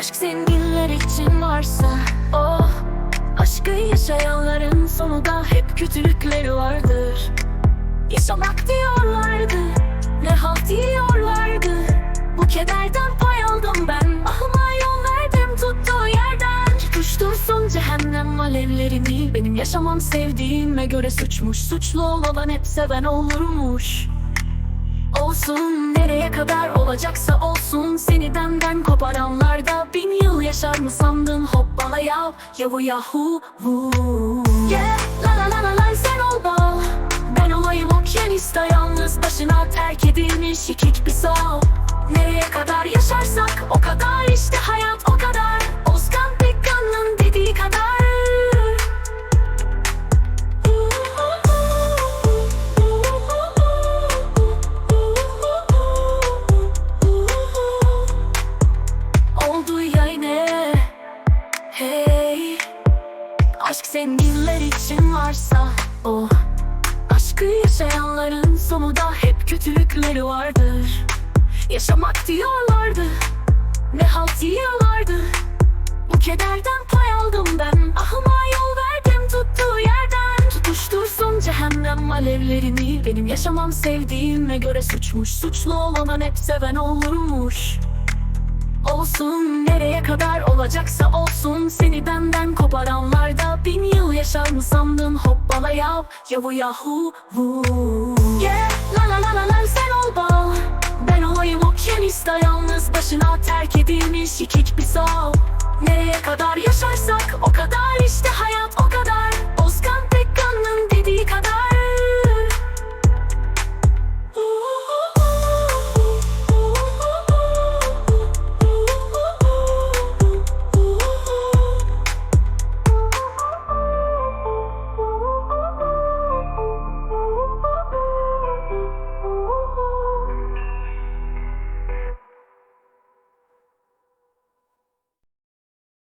Aşk zenginler için varsa oh. Aşkı yaşayanların sonunda hep kötülükleri vardır. Yaşamak diyorlardı Ne halt diyorlardı Bu kederden pay aldım ben Ahıma yol verdim tuttuğu yerden. Tutuştursun cehennem alevlerini Benim yaşamam sevdiğime göre suçmuş. Suçlu olan hep seven olurmuş. Olsun nereye kadar olacaksa olsun Seni benden yıl yaşar mı sandın? Hoppala yav yavu yahu vu Yeah la la la la sen ol Ben olayım okyanista yalnız. Başına terk edilmiş ikik bir sağ Aşk zenginler için varsa o Aşkı yaşayanların sonu da hep kötülükleri vardır. Yaşamak diyorlardı Ne halt diyorlardı Bu kederden pay aldım ben Ahıma yol verdim tuttuğu yerden. Tutuştursun cehennem alevlerini Benim yaşamam sevdiğime göre suçmuş. Suçlu olan hep seven olurmuş. Olsun nereye kadar olacaksa olsun yaşar mı sandın? Hoppala yav yavu yahu vu Yeah la la la la la sen ol bal. Ben olayım okyanista yalnız başına terk edilmiş ikik bir sağ Nereye kadar yaşarsak o kadar işte hayat o